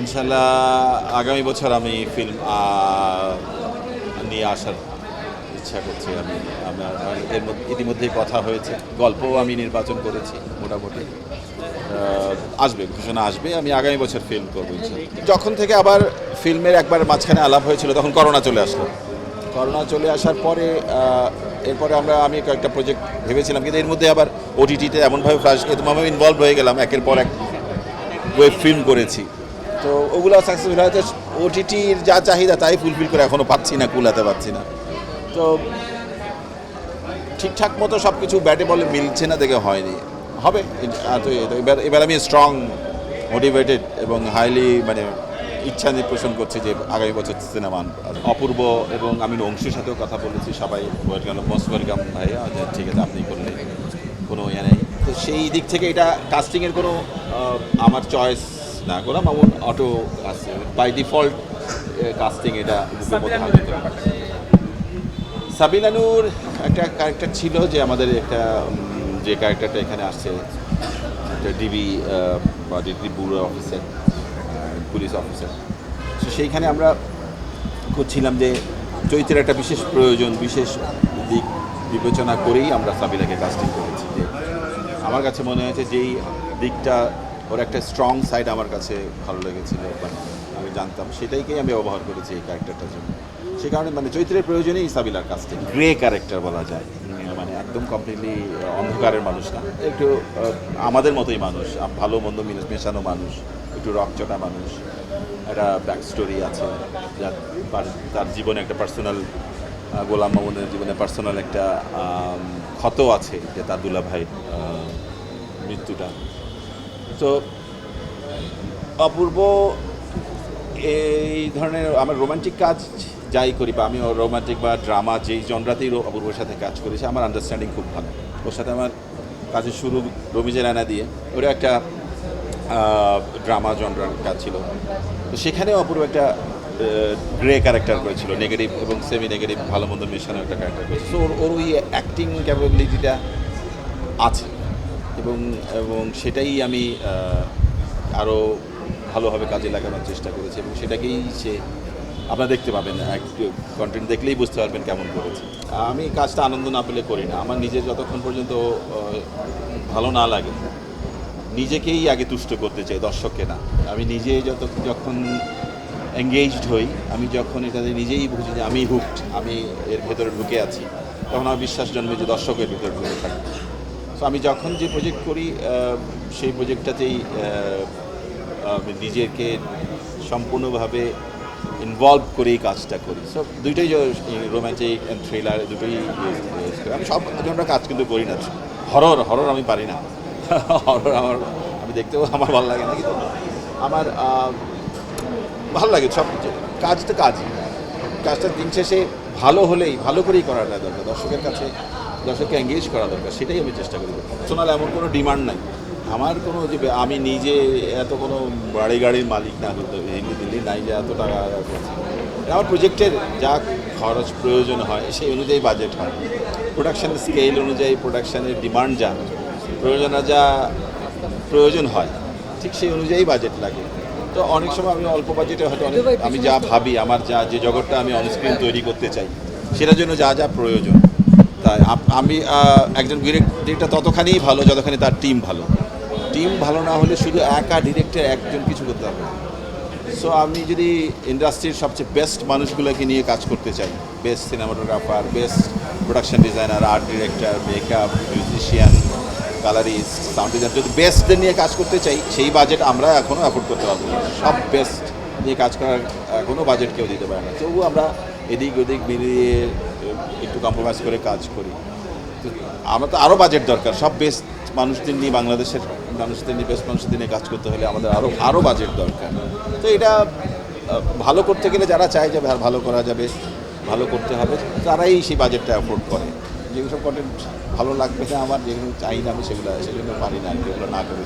ইনশাল্লাহ আগামী বছর আমি ফিল্ম নিয়ে আসার ইচ্ছা করছি। আমি এর মধ্যে, ইতিমধ্যেই কথা হয়েছে। গল্পও আমি নির্বাচন করেছি, মোটামুটি। আসবে, ঘোষণা আসবে। আমি আগামী বছর ফিল্ম করব। যখন থেকে আবার ফিল্মের একবার মাঝখানে আলাপ হয়েছিল, তখন করোনা চলে আসলো। করোনা চলে আসার পরে এরপরে আমরা, আমি কয়েকটা প্রজেক্ট ভেবেছিলাম, কিন্তু এর মধ্যে আবার ওটিটিতে এমনভাবে ফ্লাশ এরকমভাবে ইনভলভ হয়ে গেলাম। একের পর এক ওয়েব ফিল্ম করেছি। তো ওগুলো সাকসেসফুল হয়তো ওটিটির যা চাহিদা, তাই ফুলফিল করে এখনও পাচ্ছি না, কুলাতে পারছি না। তো ঠিকঠাক মতো সব কিছু ব্যাটে বলে মিলছে না দেখে হয়নি। হবে এবার এবার আমি স্ট্রং মোটিভেটেড এবং হাইলি মানে ইচ্ছা নিয়ে পোষণ করছি যে আগামী বছর সিনেমা অপূর্ব এবং আমি অংশের সাথেও কথা বলেছি, সবাই ওয়েলকাম মোস্ট ওয়েলকাম ভাইয়া ঠিক আছে, আপনি করলে কোনো ইয়ে নেই। তো সেই দিক থেকে এটা কাস্টিংয়ের কোনো আমার চয়েস না করা মামুন অটো আছে। বাই ডিফল্ট কাস্টিং এটা। সাবিলানুর একটা ক্যারেক্টার ছিল যে আমাদের একটা যে ক্যারেক্টারটা এখানে আসছে একটা ডিবি বা degree bureau officer police officer তো সেইখানে আমরা করছিলাম যে চরিত্রের একটা বিশেষ প্রয়োজন বিশেষ দিক বিবেচনা করেই আমরা সাবিলাকে কাস্টিং করেছি। যে আমার কাছে মনে হয়েছে যেই দিকটা ওর একটা স্ট্রং সাইড আমার কাছে ভালো লেগেছিল বা আমি জানতাম। সেটাইকেই আমি ব্যবহার করেছি এই ক্যারেক্টারটার জন্য। সে কারণে মানে চৈত্রের প্রয়োজনেই সাবিলার কাস্টিং গ্রে ক্যারেক্টার বলা যায়। মানে একদম কমপ্লিটলি অন্ধকারের মানুষ না। একটু আমাদের মতোই মানুষ ভালো মন্দ মেশানো মানুষ, একটু রকচটা মানুষ। একটা ব্যাক স্টোরি আছে, যার, তার- জীবনে একটা পার্সোনাল গোলাম মামুনের জীবনে পার্সোনাল একটা ক্ষত আছে যে তার দুলা ভাই মৃত্যুটা। তো অপূর্ব এই ধরনের আমার রোমান্টিক কাজ যাই করি বা আমি রোমান্টিক বা ড্রামা যেই জনরাতেই অপূর্বর সাথে কাজ করেছি আমার আন্ডারস্ট্যান্ডিং খুব ভালো। ওর সাথে আমার কাজের শুরু রবিজের রানা দিয়ে ওটা একটা ড্রামা জনরার কাজ ছিল। তো সেখানেও অপূর্ব একটা গ্রে ক্যারেক্টার করেছিল নেগেটিভ এবং সেমি নেগেটিভ ভালো মন্দ মেশানো একটা ক্যারেক্টার করেছে সো ওর ওর ওই অ্যাক্টিং ক্যাপাবিলিটিটা আছে। এবং এবং সেটাই আমি আরও ভালোভাবে কাজে লাগানোর চেষ্টা করেছি এবং সেটাকেই সে, আপনারা দেখতে পাবেন কন্টেন্ট দেখলেই বুঝতে পারবেন কেমন করেছে। আমি কাজটা আনন্দ না পেলে করি না। আমার নিজের যতক্ষণ পর্যন্ত ভালো না লাগে, নিজেকেই আগে তুষ্ট করতে চাই, দর্শককে না। আমি নিজে যত, যখন এঙ্গেজড হই, আমি যখন এটাতে নিজেই বুঝি যে আমি হুকড আমি এর ভেতরে ঢুকে আছি, তখন আমার বিশ্বাস জন্মে যে দর্শকের ভিতরে ঢুকে থাকি। তো আমি যখন যে প্রজেক্ট করি সেই প্রজেক্টটাতেই নিজেকে সম্পূর্ণভাবে ইনভলভ করেই কাজটা করি। সব দুইটাই রোম্যান্টিক অ্যান্ড থ্রিলার দুটোই আমি সব জনরা কাজ কিন্তু করি না। হরর হরর আমি পারি না। হরর আমার, আমি দেখতেও আমার ভালো লাগে না, কিন্তু আমার ভালো লাগে সব কাজ তো কাজই। কাজটা দিন শেষে ভালো হলেই, ভালো করেই করাটা দরকার। দর্শকের কাছে দর্শককে এঙ্গেজ করা দরকার, সেটাই আমি চেষ্টা করি। পার্সোনাল এমন কোনো ডিমান্ড নাই। আমার কোনো যে, আমি নিজে এত কোনো বাড়ি গাড়ির মালিক না হতে এমনি দিল্লি নাই যে এত টাকা। আমার প্রজেক্টের যা খরচ প্রয়োজন হয়, সেই অনুযায়ী বাজেট হয়। প্রোডাকশান স্কেল অনুযায়ী প্রোডাকশানের ডিমান্ড যা, প্রয়োজন যা প্রয়োজন হয়, ঠিক সেই অনুযায়ী বাজেট লাগে। তো অনেক সময় আমি অল্প বাজেটে হয়তো অনেক, আমি যা ভাবি, আমার যা, যে জগৎটা আমি অনস্ক্রিন তৈরি করতে চাই, সেটার জন্য যা যা প্রয়োজন। তাই আমি একজন ডিরেক্টর ততখানিই ভালো যতখানি তার টিম ভালো। টিম ভালো না হলে শুধু একা ডিরেক্টর একজন কিছু করতে পারবে না। সো আমি যদি ইন্ডাস্ট্রির সবচেয়ে বেস্ট মানুষগুলোকে নিয়ে কাজ করতে চাই best cinematographer best production designer art director makeup musician colourist sound design যদি বেস্টদের নিয়ে কাজ করতে চাই, সেই বাজেট আমরা এখনও অ্যাফোর্ড করতে পারব সব বেস্ট নিয়ে কাজ করার এখনও বাজেট কেউ দিতে পারে না। তবুও আমরা এদিক ওদিক মিলিয়ে একটু কম্প্রোমাইজ করে কাজ করি। তো আমরা তো আরও বাজেট দরকার। সব বেস্ট মানুষদের নিয়ে বাংলাদেশের মানুষদের নিয়ে বেস্ট মানুষদের নিয়ে কাজ করতে হলে আমাদের আরও আরও বাজেট দরকার। তো এটা ভালো করতে গেলে যারা চায় যে আর ভালো করা যাবে, ভালো করতে হবে, তারাই সেই বাজেটটা অ্যাফোর্ড করে। যেগুলো সব কন্টেন্ট ভালো লাগবে না আমার, যেগুলো চাই না আমি সেগুলো, সেজন্য পারি না যেগুলো না করে।